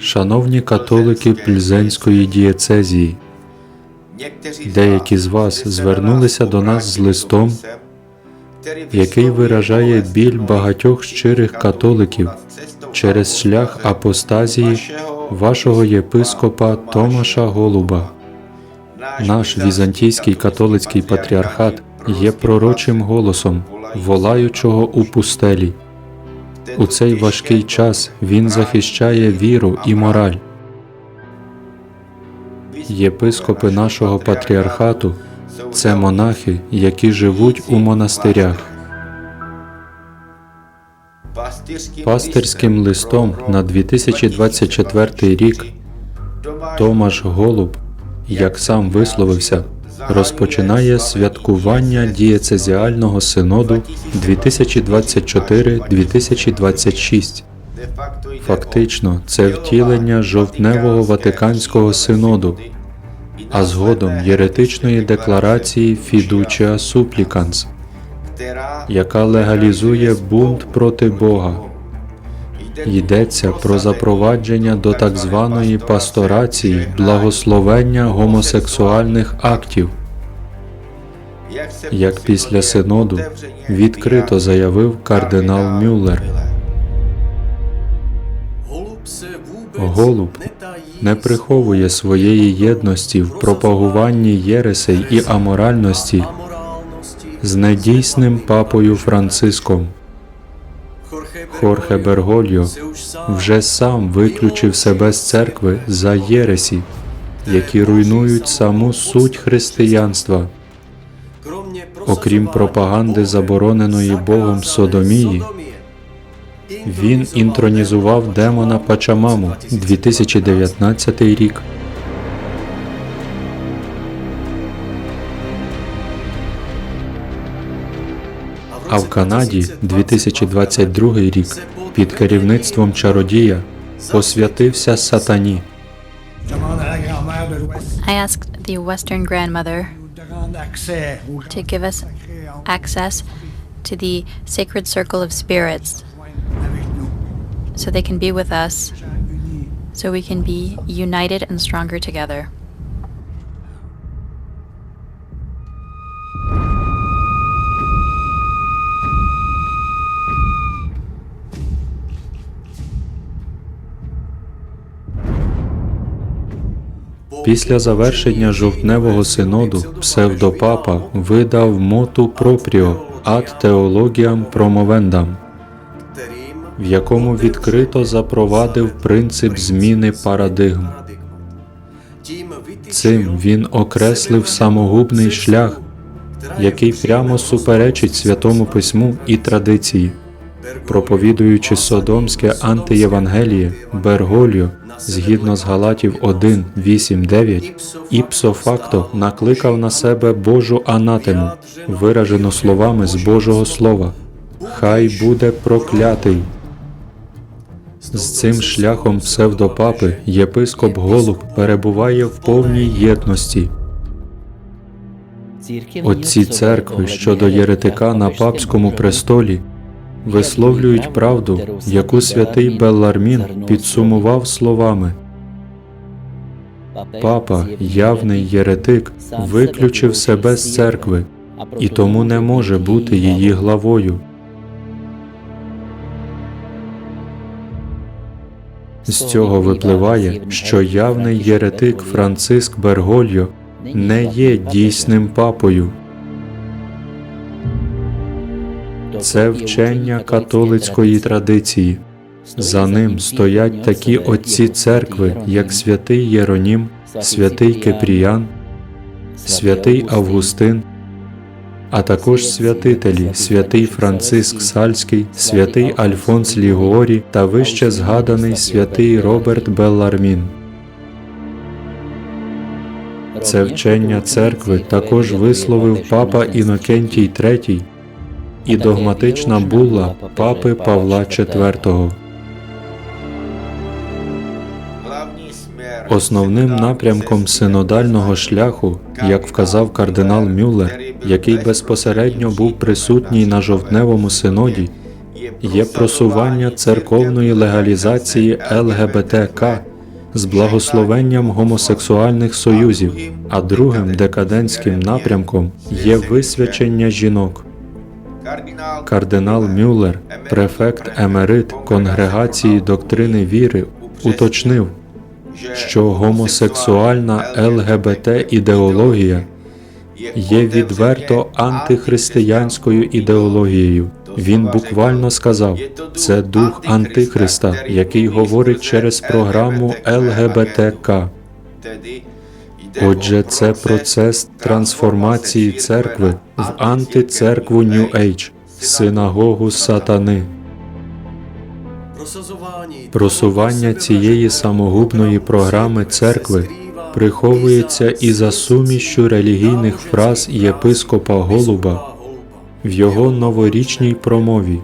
Шановні католики Пльзенської дієцезії, деякі з вас звернулися до нас з листом, який виражає біль багатьох щирих католиків через шлях апостазії вашого єпископа Томаша Голуба. Наш візантійський католицький патріархат є пророчим голосом, волаючого у пустелі. У цей важкий час він захищає віру і мораль. Єпископи нашого патріархату це монахи, які живуть у монастирях. Пастирським листом на 2024 рік Томаш Голуб, як сам висловився, розпочинає святкування дієцезіального синоду 2024-2026. Фактично, це втілення жовтневого Ватиканського синоду, а згодом єретичної декларації Fiducia Supplicans, яка легалізує бунт проти Бога. Йдеться про запровадження до так званої пасторації благословення гомосексуальних актів, як після синоду відкрито заявив кардинал Мюллер. Голуб не приховує своєї єдності в пропагуванні єресей і аморальності з недійсним папою Франциском. Хорхе Бергольо вже сам виключив себе з церкви за єресі, які руйнують саму суть християнства. Окрім пропаганди забороненої Богом Содомії, Він інтронізував демона Пачамаму 2019 рік. А в Канаді 2022 рік під керівництвом чародія посвятився сатані. I asked the Western grandmother to give us access to the sacred circle of spirits so they can be with us, so we can be united and stronger together. Після завершення жовтневого синоду псевдопапа видав моту пропріо ад теологіам промовендам, в якому відкрито запровадив принцип зміни парадигм. Цим він окреслив самогубний шлях, який прямо суперечить святому письму і традиції. Проповідуючи содомське антиєвангеліє, Берголіо, згідно з Галатів 1, 8, 9, іпсо факто накликав на себе Божу анатему, виражену словами з Божого Слова. Хай буде проклятий. З цим шляхом псевдопапи єпископ Голуб перебуває в повній єдності. Отці церкви щодо єретика на папському престолі висловлюють правду, яку святий Беллармін підсумував словами. Папа, явний єретик, виключив себе з церкви і тому не може бути її главою. З цього випливає, що явний єретик Франциск Бергольо не є дійсним папою. Це вчення католицької традиції. За ним стоять такі отці церкви, як святий Єронім, святий Кепріян, святий Августин, а також святителі святий Франциск Сальський, святий Альфонс Лігуорі та вище згаданий святий Роберт Беллармін. Це вчення церкви також висловив папа Інокентій III і догматична булла папи Павла IV. Основним напрямком синодального шляху, як вказав кардинал Мюллер, який безпосередньо був присутній на жовтневому синоді, є просування церковної легалізації ЛГБТК з благословенням гомосексуальних союзів, а другим декадентським напрямком є висвячення жінок. Кардинал Мюллер, префект емерит Конгрегації доктрини віри, уточнив, що гомосексуальна ЛГБТ ідеологія є відверто антихристиянською ідеологією. Він буквально сказав, це дух Антихриста, який говорить через програму ЛГБТК. Отже, це процес трансформації церкви в антицеркву Age, синагогу сатани. Просування цієї самогубної програми церкви приховується і за сумішчю релігійних фраз єпископа Голуба в його новорічній промові.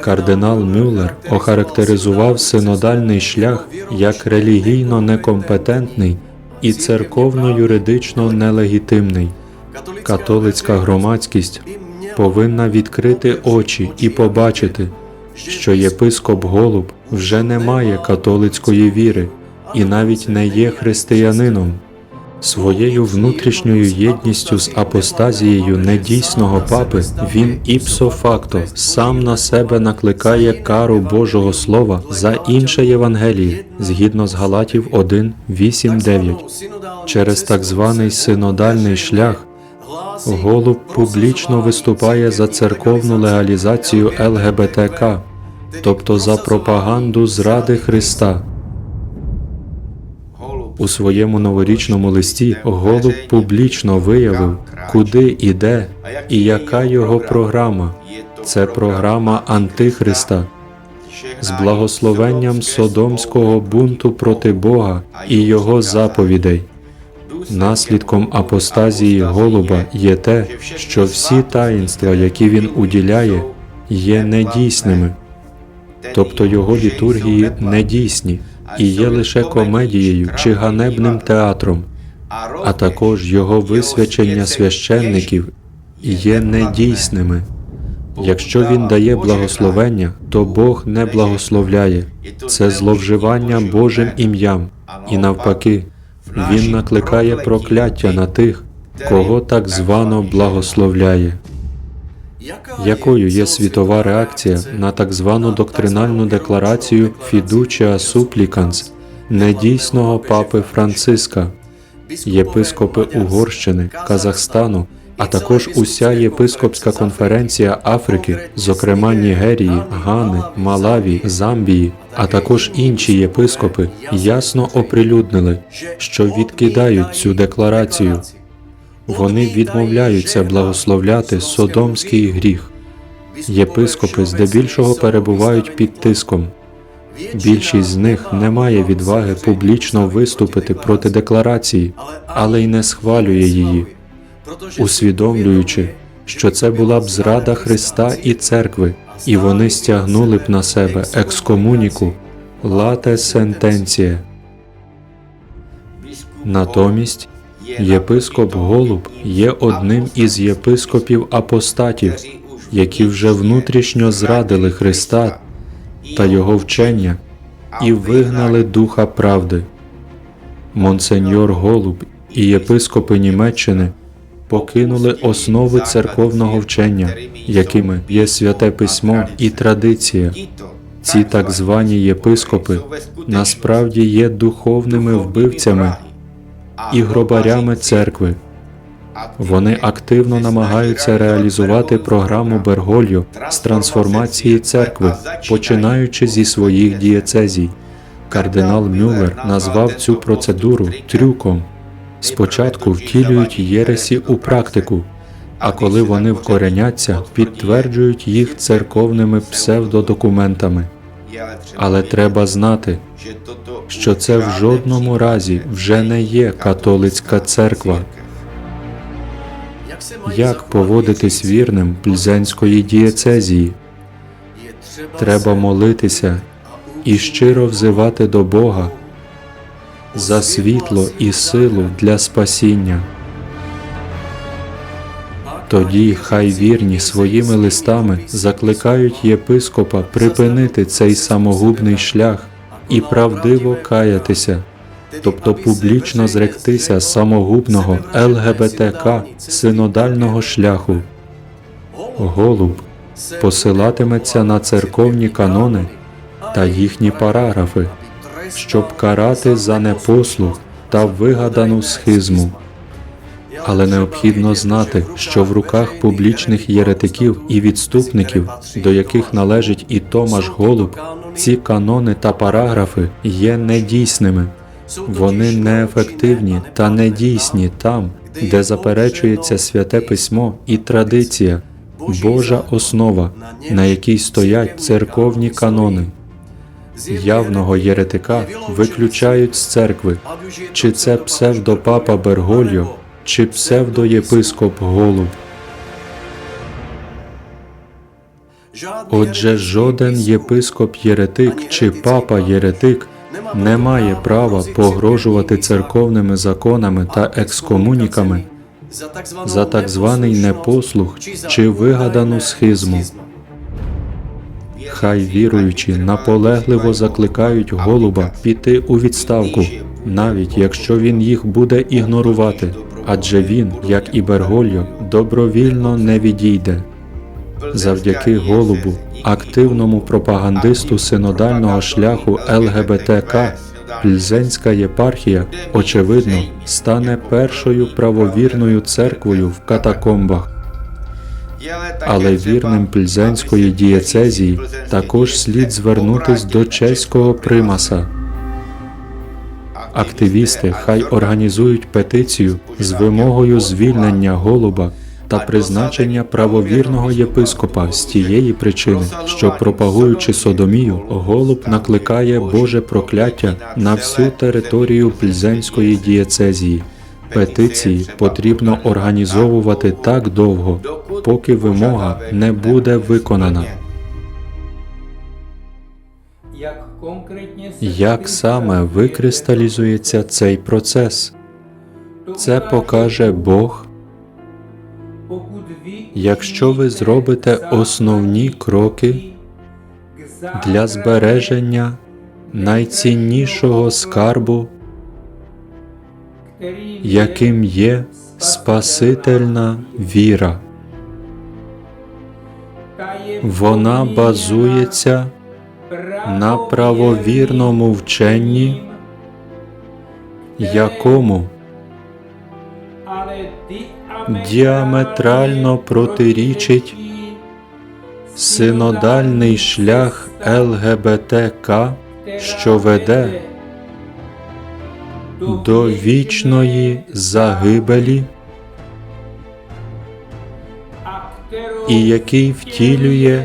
Кардинал Мюллер охарактеризував синодальний шлях як релігійно некомпетентний і церковно-юридично нелегітимний. Католицька громадськість повинна відкрити очі і побачити, що єпископ Голуб вже не має католицької віри і навіть не є християнином. Своєю внутрішньою єдністю з апостазією недійсного папи він іпсо факто сам на себе накликає кару Божого Слова за інше Євангеліє згідно з Галатів 1, 8, 9. Через так званий синодальний шлях Голуб публічно виступає за церковну легалізацію ЛГБТК, тобто за пропаганду зради Христа. У своєму новорічному листі Голуб публічно виявив, куди іде і яка його програма. Це програма Антихриста з благословенням содомського бунту проти Бога і його заповідей. Наслідком апостазії Голуба є те, що всі таїнства, які він уділяє, є недійсними, тобто його літургії недійсні і є лише комедією чи ганебним театром, а також його висвячення священників є недійсними. Якщо він дає благословення, то Бог не благословляє. Це зловживання Божим ім'ям, і навпаки, він накликає прокляття на тих, кого так звано благословляє. Якою є світова реакція на так звану доктринальну декларацію Фідуча Супліканс недійсного папи Франциска, єпископи Угорщини, Казахстану, а також уся єпископська конференція Африки, зокрема Нігерії, Гани, Малаві, Замбії, а також інші єпископи ясно оприлюднили, що відкидають цю декларацію. Вони відмовляються благословляти содомський гріх. Єпископи здебільшого перебувають під тиском. Більшість з них не має відваги публічно виступити проти декларації, але й не схвалює її, усвідомлюючи, що це була б зрада Христа і церкви, і вони стягнули б на себе екскомуніку лате сентенція. Натомість єпископ Голуб є одним із єпископів апостатів, які вже внутрішньо зрадили Христа та Його вчення і вигнали духа правди. Монсеньор Голуб і єпископи Німеччини покинули основи церковного вчення, якими є святе письмо і традиція. Ці так звані єпископи насправді є духовними вбивцями і гробарями церкви. Вони активно намагаються реалізувати програму Бергольо з трансформації церкви, починаючи зі своїх дієцезій. Кардинал Мюллер назвав цю процедуру трюком. Спочатку втілюють єресі у практику, а коли вони вкореняться, підтверджують їх церковними псевдодокументами. Але треба знати, що це в жодному разі вже не є католицька церква. Як поводитись вірним пльзенської дієцезії? Треба молитися і щиро взивати до Бога за світло і силу для спасіння. Тоді хай вірні своїми листами закликають єпископа припинити цей самогубний шлях і правдиво каятися, тобто публічно зректися самогубного ЛГБТК синодального шляху. Голуб посилатиметься на церковні канони та їхні параграфи, щоб карати за непослух та вигадану схизму. Але необхідно знати, що в руках публічних єретиків і відступників, до яких належить і Томаш Голуб, ці канони та параграфи є недійсними. Вони неефективні та недійсні там, де заперечується святе письмо і традиція, Божа основа, на якій стоять церковні канони. Явного єретика виключають з церкви, чи це псевдопапа Бергольо, чи псевдоєпископ Голуб. Отже, жоден єпископ єретик чи папа єретик не має права погрожувати церковними законами та екскомуніками за так званий непослух чи вигадану схизму. Хай віруючі наполегливо закликають голуба піти у відставку, навіть якщо він їх буде ігнорувати, адже він, як і Бергольо, добровільно не відійде. Завдяки голубу, активному пропагандисту синодального шляху ЛГБТК, Пльзенська єпархія, очевидно, стане першою правовірною церквою в катакомбах. Але вірним Пльзенської дієцезії також слід звернутись до чеського примаса. Активісти хай організують петицію з вимогою звільнення голуба та призначення правовірного єпископа з тієї причини, що пропагуючи содомію, голуб накликає Боже прокляття на всю територію Пльзенської дієцезії. Петиції потрібно організовувати так довго, поки вимога не буде виконана. Як саме викристалізується цей процес? Це покаже Бог, якщо ви зробите основні кроки для збереження найціннішого скарбу, яким є Спасительна віра. Вона базується на правовірному вченні, якому діаметрально протирічить синодальний шлях ЛГБТК, що веде до вічної загибелі і який втілює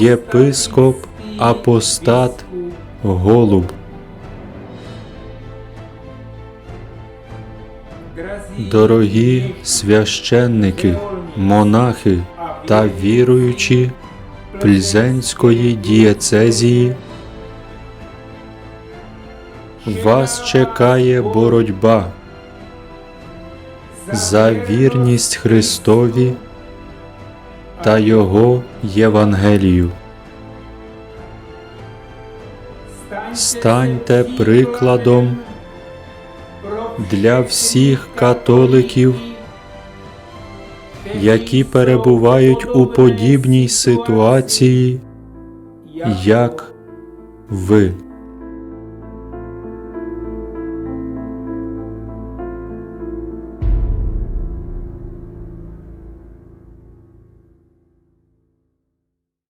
єпископ апостат Голуб. Дорогі священники, монахи та віруючі Пльзенської дієцезії, вас чекає боротьба за вірність Христові та Його Євангелію. Станьте прикладом для всіх католиків, які перебувають у подібній ситуації, як ви.